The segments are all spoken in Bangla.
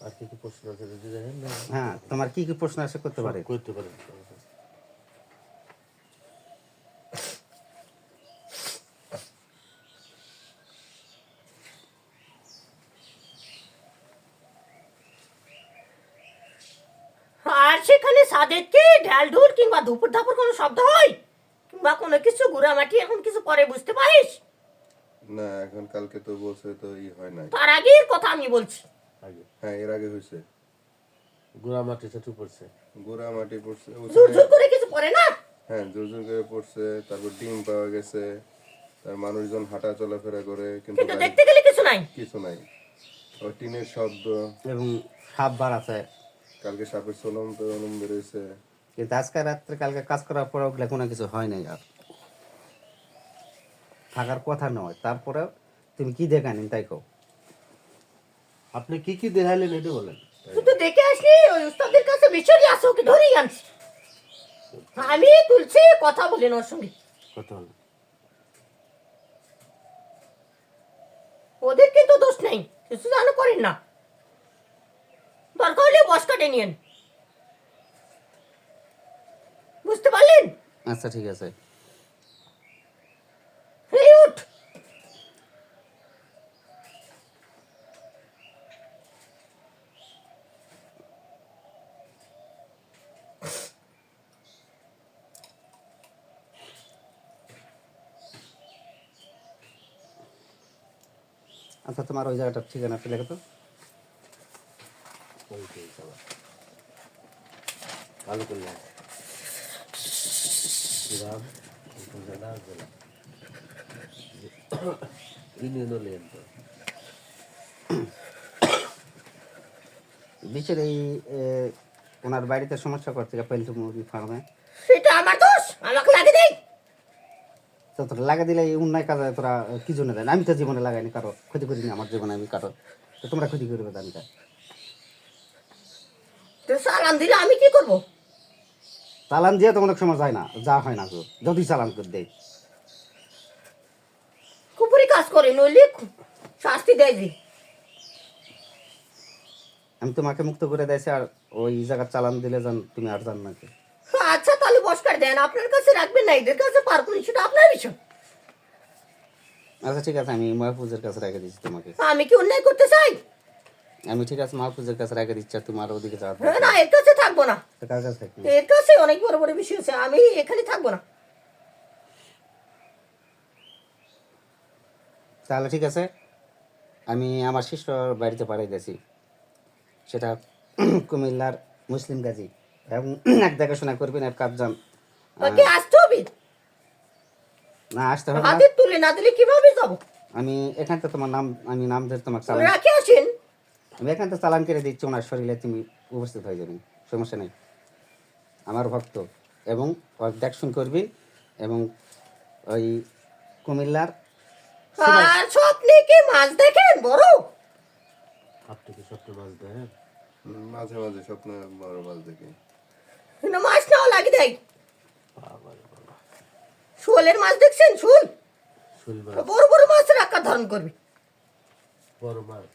আর কি কি প্রশ্ন আছে যদি দেখেন হ্যাঁ তোমার কি কি প্রশ্ন আছে করতে পারে? করতে পারেন আর সেখানে সাদের কি ঢাল ঢুল কিংবা দুপুর ধাপুর কোনো শব্দ হয়? কিংবা কোনো কিছু গুড়ামাটি এখন কিছু পরে বুঝতে পারিস? না এখন কালকে তো বলছে তো ই হয় নাই। তার আগের কথা আমি বলছি। হ্যাঁ এর আগে হয়েছে। গোড়া মাটি চাটু পড়ছে। গোড়া মাটি পড়ছে জোর জোর করে কিছু পরে না? হ্যাঁ জোর জোর করে পড়ছে তারপর ডিম পাওয়া গেছে তার মানুষজন হাঁটা চলাফেরা করে কিন্তু কিন্তু দেখতে গেলে কিছু নাই। কিছু নাই। ওই টিনের শব্দ। এবং সাপ বার আছে কালকে সাপের সোলম টোলম বেরোইছে কিন্তু আজকে রাত্রে কালকে কাজ করার পরে ওগুলো কোনো কিছু হয় নাই আর। থাকার কথা নয় তারপরে তুমি কি দেখানি তাই কো আপনি কি কি দেখাইলেন এটা বলেন। শুধু দেখে আসলি ওই উস্তাদের কাছে বিছড়ি আসো ওকে ধরেই আনছি। আমি তুলছি কথা বলেন ওর সঙ্গে। কত হলো ওদের কিন্তু দোষ নেই কিছু জানো করেন না। দরকার হলে বস কাটে নিয়েন বুঝতে পারলেন? আচ্ছা ঠিক আছে এই উঠ আচ্ছা তোমার ওই জায়গাটার ঠিকানাটা লেখো তো। ওই তো ভালো করলাম গ্রাম উপজেলা জেলা ইউনিয়নও লেন তো বিশের এই ওনার বাড়িতে সমস্যা করছে পেলটু মুরগি ফার্মে। সেটা আমার দোষ আমাকে লাগে দেই তো তোরা লাগা দিলে এই অন্যায় কাজে তোরা কি জন্য দেন? আমি তো জীবনে লাগাইনি কারও ক্ষতি করিনি আমার জীবনে আমি কারও। তো তোমরা ক্ষতি করবে জানি তা সালাম দিলে আমি কি করব? চালান দিয়ে তো অনেক সময় যায় না যা হয় না যদি চালান করে দেয় কুপুরি কাজ করে নইলে শাস্তি দেয় যে। আমি তোমাকে মুক্ত করে দিয়েছি আর ওই জায়গা চালান দিলে যান তুমি আর জান নাকি আচ্ছা কাট দেন আপনার কাছে রাখবেন না এদের কাছে পার করুন সেটা আপনার বিষয়। আচ্ছা ঠিক আছে আমি মাহফুজের কাছে রেখে দিচ্ছি তোমাকে। আমি কি অন্যায় করতে চাই? আমি ঠিক আছে মাহফুজের কাছে রেখে দিচ্ছি তোমার ওদিকে যাওয়ার হ্যাঁ, না এর কাছে থাকব না। কার? এর কাছে অনেক বড় বড় বিষয় আছে আমি এখানে থাকব না। তাহলে ঠিক আছে আমি আমার শিষ্য বাড়িতে পাঠিয়ে দিয়েছি। সেটা কুমিল্লার মুসলিম গাজী। এবং এক দেখাশোনা করবেন এক কাপজান ওকে আসতে হবে? না আসতে হবে হাতে তুলে না দিলে কীভাবে যাব? আমি এখান থেকে তোমার নাম আমি নাম ধরে তোমাকে চালান রাখে আসেন। আমি এখান থেকে চালান করে দিচ্ছি ওনার শরীরে তুমি উপস্থিত হয়ে যাবেন সমস্যা নেই। আমার ভক্ত এবং দেখশুন করবি এবং ওই কুমিল্লার আর স্বপ্নে কি মাছ দেখেন বড়? আপনি কি সপ্তাহ মাছ উম, মাঝে মাঝে স্বপ্ন বড় মাছ দেখি। কিন্তু মাছ নাও লাগে দেয় শোলের মাছ দেখছেন? শোল? মাছ। বড় বড় মাছের আকার ধারণ করবে। বড় মাছ।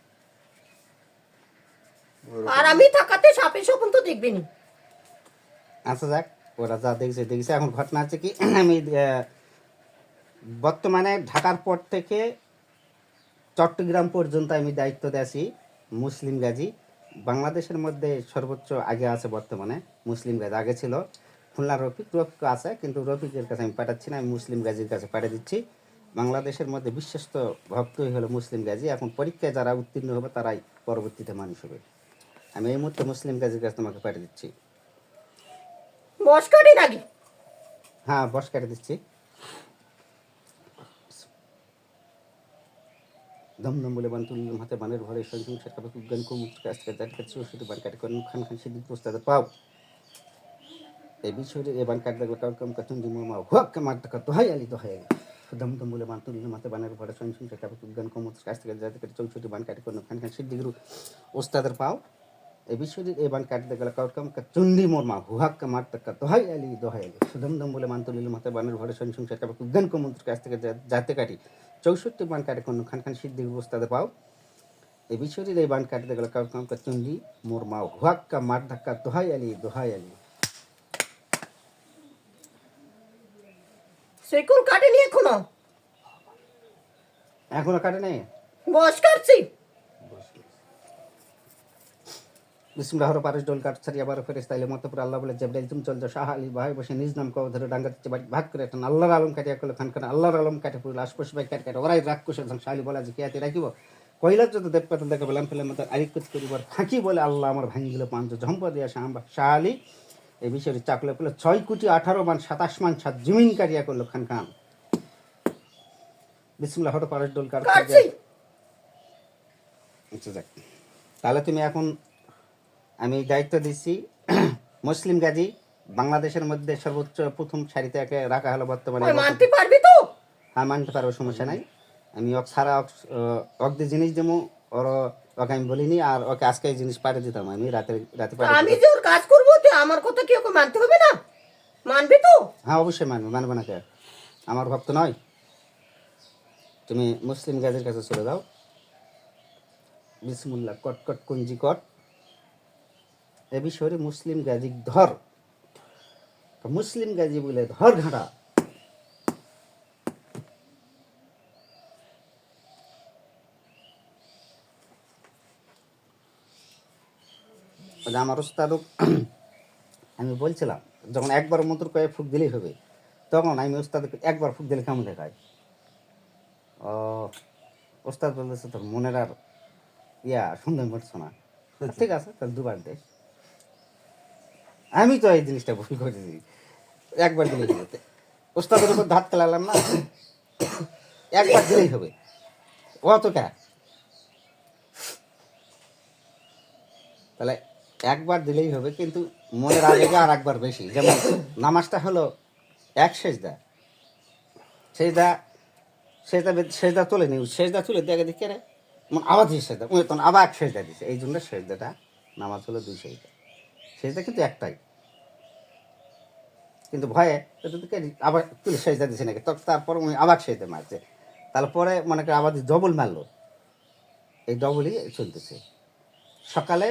আর আমি থাকাতে সাপে স্বপন তো দেখবেনি আচ্ছা যাক ওরা যা দেখছে দেখছে। এখন ঘটনা আছে কি আমি বর্তমানে ঢাকার পর থেকে চট্টগ্রাম পর্যন্ত আমি দায়িত্ব দিয়েছি মুসলিম গাজী। বাংলাদেশের মধ্যে সর্বোচ্চ আগে আছে বর্তমানে মুসলিম গাজী আগে ছিল। খুলনা রফিক রফিক আছে কিন্তু রফিকের কাছে আমি পাঠাচ্ছি না আমি মুসলিম গাজীর কাছে পাঠিয়ে দিচ্ছি। বাংলাদেশের মধ্যে বিশ্বস্ত ভক্তই হলো মুসলিম গাজী। এখন পরীক্ষায় যারা উত্তীর্ণ হবে তারাই পরবর্তীতে মানুষ হবে। আমি এই মুহূর্তে মুসলিম গাজীর কাছে তোমাকে পাঠিয়ে দিচ্ছি। বস কাটে নাকি? হ্যাঁ বস কেটে দিচ্ছি। দমদম বলে বান তুললাম হাতে বানের ঘরে সেটা বিজ্ঞান কুমুদ কাজ কাজ কাজ কাজ সেটি বান কাটে করেন খান খান সেটি প্রস্তাবে পাও এই বিষয়ে এ বান কাট দেখলে কাউকে কাতুন দি মোমা হুয়াক মার টাকা তো হাই আলি তো হাই আলি দমদম বলে বান তুললাম হাতে বানের ঘরে সঞ্চয় সেটা বিজ্ঞান কুমুদ কাজ কাজ যাতে কাটে চৌষট্টি বান কাটে করেন খান খান সেটি ওস্তাদের পাও এই বিষয়টি এই বান কাটতে গেলে কাউরকাম চন্ডি মোরমা হুহাক মার টাকা দোহাই আলি দোহাই আলি সুদম দম বলে মান তুলিল মাথা বানের ঘরে সন সংসার কাপড় উদ্যান কমন্ত্র কাছ থেকে যা- যাতে কাটি চৌষট্টি বান কাটে কোন খান খান সিদ্ধি অবস্থাতে পাও এই বিশ্বরির এই বান কাটিতে গেলে কাউ কাউ চুন্ডি মোর মা হুয়াক্কা মার ধাক্কা দোহাই আলি দোহাই আলি সেকুল কাটেনি এখনও? এখনও কাটে নেই? বস কাটছি। বিসমুল্লাহ পারিস ডোল কাট ছাড়ি আবার ফেরেস তাইলে মতপুর আল্লাহ বলে জেবরাইল তুমি চল শাহ আলী ভাই বসে নিজ নাম কব ধরে ডাঙ্গা দিচ্ছে বাড়ি ভাগ করে একটা আল্লাহর আলম কাটিয়া করল খান খান আল্লাহর আলম কাটে পুরো আশপাশ ভাই কাটে কাটে ওরাই রাগ কুশে শাহ আলী বলে যে কিয়াতে রাখিব? কইলার যত দেব পাতন দেখে বেলাম ফেলে মতো আরিক কুচ করিবার ফাঁকি বলে আল্লাহ আমার ভাঙি গেল ঝম্প দিয়া শাহ শাহ আলী এই বিষয়ে চাকলে পেলে ছয় কোটি আঠারো মান সাতাশ মান সাত জমিন কাটিয়া করল খান খান। বিসমুল্লাহ হঠাৎ পারিস ডোল আচ্ছা যাক। তাহলে তুমি এখন আমি দায়িত্ব দিচ্ছি মুসলিম গাজী বাংলাদেশের মধ্যে সর্বোচ্চ প্রথম সারিতে একে রাখা হলো বর্তমানে মানতে পারবি তো? হ্যাঁ মানতে পারব সমস্যা নাই। আমি ওক সারা অক দিয়ে জিনিস দেবো ওর ওকে আমি বলিনি আর ওকে আজকে এই জিনিস পাঠিয়ে দিতাম আমি রাতে রাতে আমি। যে কাজ করব তো আমার কথা কি ওকে মানতে হবে না? মানবি তো? হ্যাঁ অবশ্যই মানবো মানবো না কে? আমার ভক্ত নয়। তুমি মুসলিম গাজীর কাছে চলে যাও। বিসমুল্লাহ, কট কট, কুঞ্জি, কট। এ বিষয়ে মুসলিম গাজী ধর। মুসলিম গাজী বলে ধর ঘাটা। আমার ওস্তাদক আমি বলছিলাম যখন একবার মন্ত্র কয়ে ফুক দিলেই হবে তখন আমি ওস্তাদকে একবার ফুক দিলে কেমন দেখায়? ও ওস্তাদ বলতেছে তোর মনের আর ইয়া সুন্দর মরছো না। ঠিক আছে তাহলে দুবার দে আমি তো এই জিনিসটা ভুল করেছি একবার দিলেই হবে। ওস্তাদের উপর ধাত খেলালাম না একবার দিলেই হবে। অতটা তাহলে একবার দিলেই হবে কিন্তু মনের আবেগে আর একবার বেশি। যেমন নামাজটা হলো এক সেজদা। সেজদা সেজদা সেজদা তুলে নি সেজদা তুলে দেখে দেখে রে মানে আবার দিয়ে সেজদা। উনি তখন আবার এক সেজদা দিছে। এই জন্য সেজদাটা নামাজ হলো দুই সেজদা। সেজদা কিন্তু একটাই। কিন্তু ভয়ে আবার তুলে সেজদা দিছে নাকি? তারপর উনি আবার সেজদা মারছে। তারপরে মনে করে আবার ডবল মারলো। এই ডবলই চলতেছে। সকালে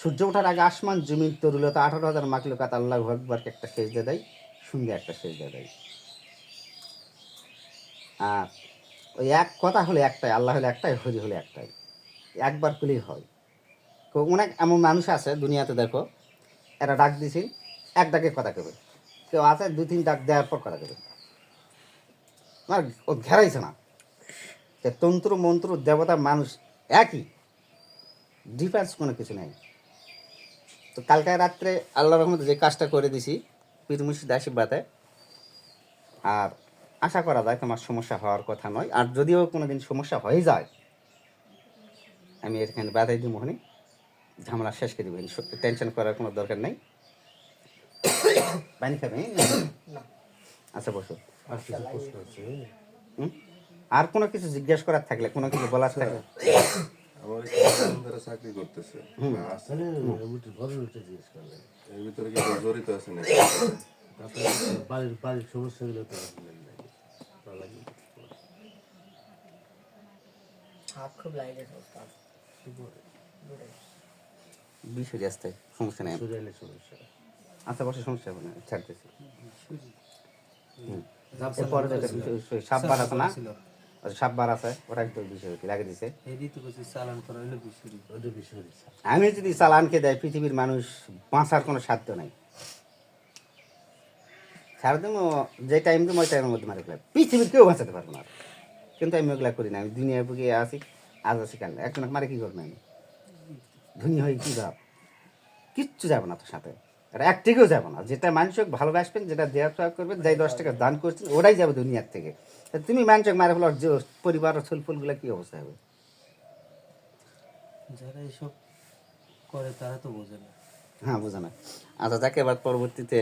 সূর্য ওঠার আগে আসমান জমিন তরুলতা আঠারো হাজার মাকলুকাত আল্লাহ আকবরকে একটা সেজদা দেয় সঙ্গে একটা সেজদা দেয়। আর ওই এক কথা হলে একটাই, আল্লাহ হলে একটাই হরি হলে একটাই। একবার পেলেই হয়। তো অনেক এমন মানুষ আছে দুনিয়াতে, দেখো, এরা ডাক দিছি, এক ডাকে কথা কেবে কেউ আছে, দুই, তিন ডাক দেওয়ার পর কথা কেবে আমার ও ঘেরাইছে না। তন্ত্র, মন্ত্র, দেবতা, মানুষ একই। ডিফারেন্স কোনো কিছু নেই। তো কালকে রাত্রে আল্লাহ রহমতে যে কাজটা করে দিছি পীর মুর্শিদ আশীর্বাদে। আর আশা করা যায় তোমার সমস্যা হওয়ার কথা নয়। আর যদিও কোনো দিন সমস্যা হয়ে যায় আমি এখানে বাধাই দিব মনে ঝামেলা শেষ করে দেবেন টেনশন করার কোনো দরকার নেই। পানি খাবে আচ্ছা বসো? আর কোনো কিছু জিজ্ঞেস করার থাকলে কোনো কিছু বলার থাকলে। আমার চাকরি করতেছে। এর ভিতরে কি জড়িত আছে নাকি? বাড়ির বাড়ির সমস্যাগুলো তো বিষয় আসতে সমস্যা নেই? শরীরের সমস্যা। আচ্ছা বসে সমস্যা হবে না ছাড়তেছি। ওই সাপবার না? ওই সাপবার আছে ওটা একটু বিষয় লাগে দিছে। আমি যদি চালানকে দেয় পৃথিবীর মানুষ বাঁচার কোনো সাধ্য নাই। সারাদিন ও যে টাইম দিম ওই টাইমের মধ্যে মারি ফেলে। পৃথিবীর কেউ বাঁচাতে পারব না। কিন্তু আমি ওগুলা করি না আমি দুনিয়ায় বুকে আসি আজ আসি কাল একজন মারে কি করব আমি? ধনী হয়ে কি যাব কিচ্ছু যাবে না তোর সাথে। আর এক থেকেও যাব না। যেটা মানুষকে ভালোবাসবেন যেটা দেওয়া ফেয়া করবেন যাই দশ টাকা দান করছেন ওরাই যাবে দুনিয়ার থেকে। তুমি মানুষকে মারা ফেলো যে পরিবার ফুলফুলগুলো কি অবস্থা হবে? যারা এসব করে তারা তো বোঝে না। হ্যাঁ বোঝে না। আচ্ছা যাকে এবার পরবর্তীতে